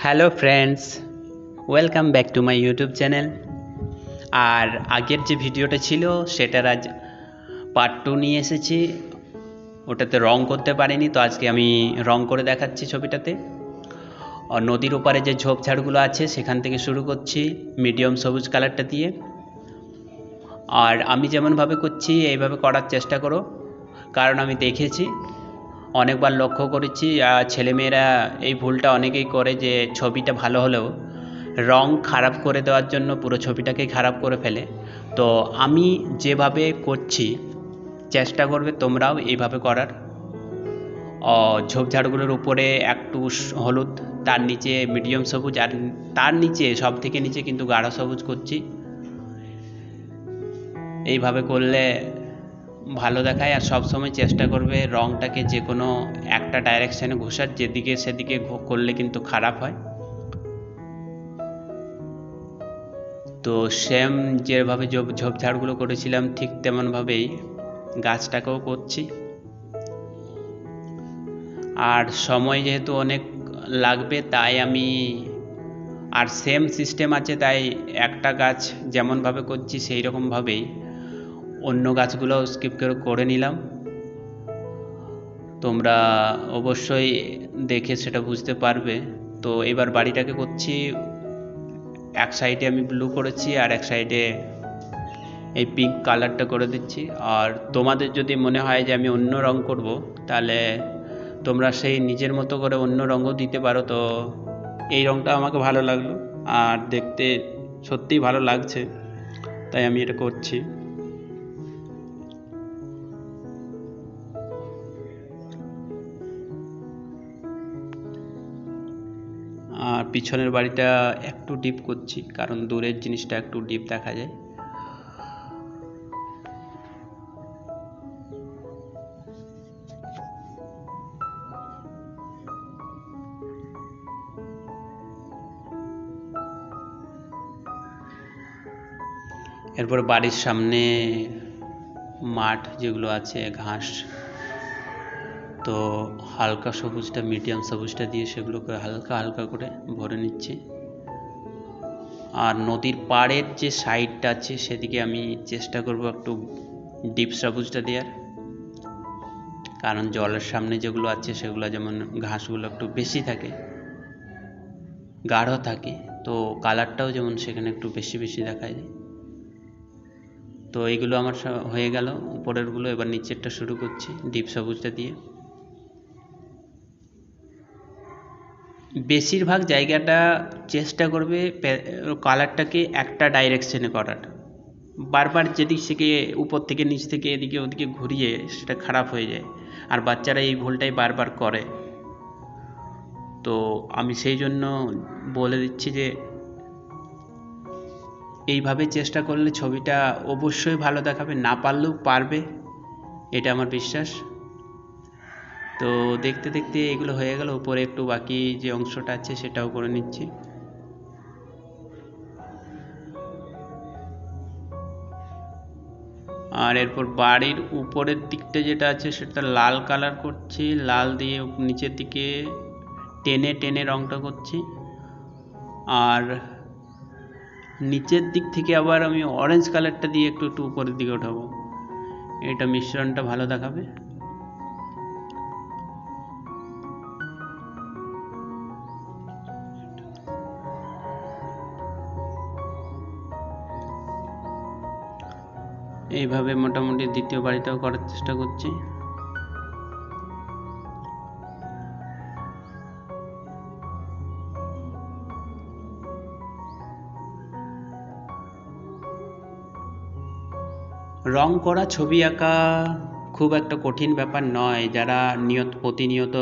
Hello friends welcome back to my YouTube channel আর আগের যে ভিডিওটা ছিল, সেটার আজ পার্ট টু নিয়ে এসেছি। ওটাতে রং করতে পারিনি, তো আজকে আমি রং করে দেখাচ্ছি ছবিটাতে। আর নদীর ওপারে যে ঝোপঝাড়গুলো আছে, সেখান থেকে শুরু করছি মিডিয়াম সবুজ কালারটা দিয়ে। আর আমি যেমনভাবে করছি, এইভাবে করার চেষ্টা করো। কারণ আমি দেখেছি অনেকবার লক্ষ্য করেছি ছেলেমেয়েরা এই ভুলটা অনেকেই করে যে ছবিটা ভালো হলেও রং খারাপ করে দেওয়ার জন্য পুরো ছবিটাকেই খারাপ করে ফেলে। তো আমি যেভাবে করছি, চেষ্টা করবে তোমরাও এইভাবে করার। ঝোপঝাড়গুলোর উপরে একটু হলুদ, তার নিচে মিডিয়াম সবুজ, আর তার নিচে সব থেকে নিচে কিন্তু গাঢ় সবুজ করছি। এইভাবে করলে ভালো দেখায় আর সব সময় চেষ্টা করবে রংটাকে যে কোনো একটা ডাইরেকশানে ঘোষার, যেদিকে সেদিকে করলে কিন্তু খারাপ হয়। তো সেম যেভাবে ঝোপ, ঝোপঝাড়গুলো করেছিলাম, ঠিক তেমনভাবেই গাছটাকেও করছি। আর সময় যেহেতু অনেক লাগবে, তাই আমি, আর সেম সিস্টেম আছে, তাই একটা গাছ যেমনভাবে করছি সেই রকমভাবেই অন্য গাছগুলো স্কিপ করে করে নিলাম। তোমরা অবশ্যই দেখে সেটা বুঝতে পারবে। তো এবার বাড়িটাকে করছি। এক সাইডে আমি ব্লু করেছি আর এক সাইডে এই পিঙ্ক কালারটা করে দিচ্ছি। আর তোমাদের যদি মনে হয় যে আমি অন্য রং করব, তাহলে তোমরা সেই নিজের মতো করে অন্য রঙও দিতে পারো। তো এই রংটা আমাকে ভালো লাগল। আর দেখতে সত্যিই ভালো লাগছে। তাই আমি এটা করছি। আর পিছনের বাড়িটা একটু ডিপ করছি, কারণ দূরের জিনিসটা একটু ডিপ দেখা যায়। এরপর বাড়ির সামনে মাঠ যেগুলো আছে, ঘাস তো হালকা সবুজটা মিডিয়াম সবুজটা দিয়ে সেগুলোকে হালকা হালকা করে ভরে নিচ্ছি। আর নদীর পাড়ের যে সাইডটা আছে, সেদিকে আমি চেষ্টা করব একটু ডিপ সবুজটা দেওয়ার। কারণ জলের সামনে যেগুলো আছে, সেগুলো যেমন ঘাসগুলো একটু বেশি থাকে, গাঢ় থাকে, তো কালারটাও যেমন সেখানে একটু বেশি বেশি দেখা যায় তো এইগুলো আমার হয়ে গেল, উপরেরগুলো এবার নিচেরটা শুরু করছি ডিপ সবুজটা দিয়ে। বেশিরভাগ জায়গাটা চেষ্টা করবে কালারটাকে একটা ডাইরেকশনে করার। বারবার যেদিক থেকে উপর থেকে নিচ থেকে এদিকে ওদিকে ঘুরিয়ে সেটা খারাপ হয়ে যায়। আর বাচ্চারা এই ভুলটাই বারবার করে। তো আমি সেই জন্য বলে দিচ্ছি যে, এইভাবে চেষ্টা করলে ছবিটা অবশ্যই ভালো দেখাবে। না পারলেও পারবে। এটা আমার বিশ্বাস। তো দেখতে দেখতে এগুলো হয়ে গেল, উপরে একটু বাকি যে অংশটা আছে সেটাও করে নিচ্ছি। আর এরপর বাড়ির উপরের দিকটা যেটা আছে সেটা লাল কালার করছি, লাল দিয়ে নিচের দিকে টেনে টেনে রংটা করছি। আর নিচের দিক থেকে আবার আমি অরেঞ্জ কালারটা দিয়ে একটু একটু উপরের দিকে ওঠাবো। এটা মিশ্রণটা ভালো দেখাবে। এইভাবে মোটামুটি দ্বিতীয় বাড়িটাও করার চেষ্টা করছি। রং করা ছবি আঁকা খুব একটা কঠিন ব্যাপার নয়। যারা নিয়ত, প্রতিনিয়ত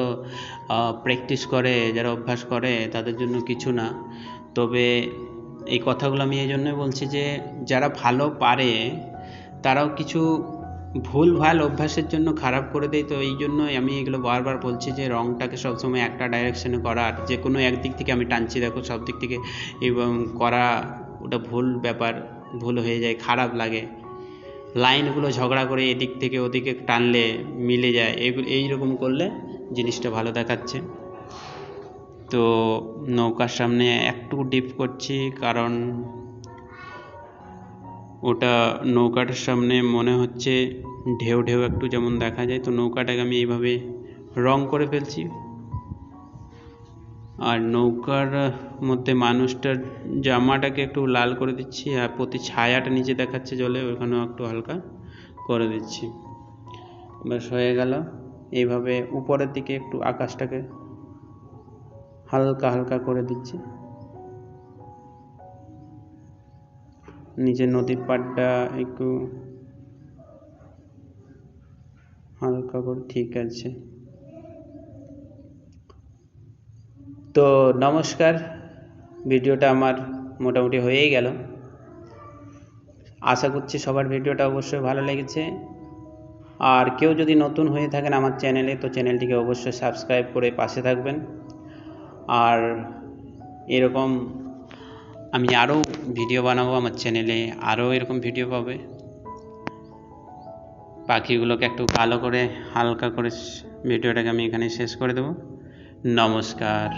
প্র্যাকটিস করে, যারা অভ্যাস করে, তাদের জন্য কিছু না। তবে এই কথাগুলো আমি এই জন্যই বলছি যে, যারা ভালো পারে তারাও কিছু ভুল ভালো অভ্যাসের জন্য খারাপ করে দেয়, তো এই জন্যই আমি এগুলো বারবার বলছি যে রংটাকে সবসময় একটা ডাইরেকশনে করার যে কোনো একদিক থেকে আমি টানছি, দেখো সব দিক থেকে এবং করা ওটা ভুল ব্যাপার, ভুল হয়ে যায়, খারাপ লাগে। লাইনগুলো ঝগড়া করে এদিক থেকে ওদিকে টানলে মিলে যায়, এগুলো, এইরকম করলে জিনিসটা ভালো দেখাচ্ছে। তো নৌকার সামনে একটু ডিপ করছি, কারণ ওটা নৌকাটার সামনে মনে হচ্ছে ঢেউ ঢেউ একটু যেমন দেখা যায়, তো নৌকাটাকে আমি এইভাবে রং করে ফেলছি। আর নৌকার মধ্যে মানুষটার জামাটাকে একটু লাল করে দিচ্ছি, আর প্রতি ছায়াটা নিচে দেখাচ্ছে জলে ওখানেও একটু হালকা করে দিচ্ছি। ব্যাস, হয়ে গেল। এইভাবে উপরের দিকে একটু আকাশটাকে হালকা হালকা করে দিচ্ছি। নিচে নদীর পাড়টা একটু হালকা করে ঠিক আছে। তো নমস্কার, ভিডিওটা আমার মোটামুটি হয়েই গেল। আশা করছি সবার ভিডিওটা অবশ্যই ভালো লেগেছে। আর কেউ যদি নতুন হয়ে থাকেন আমার চ্যানেলে, তো চ্যানেলটিকে অবশ্যই সাবস্ক্রাইব করে পাশে থাকবেন। আর এরকম আমি আরও ভিডিও বানাবো আমার চ্যানেলে আরও এরকম ভিডিও পাবে। পাখিগুলোকে একটু ভালো করে হালকা করে ভিডিওটাকে আমি এখানে শেষ করে দেবো। নমস্কার।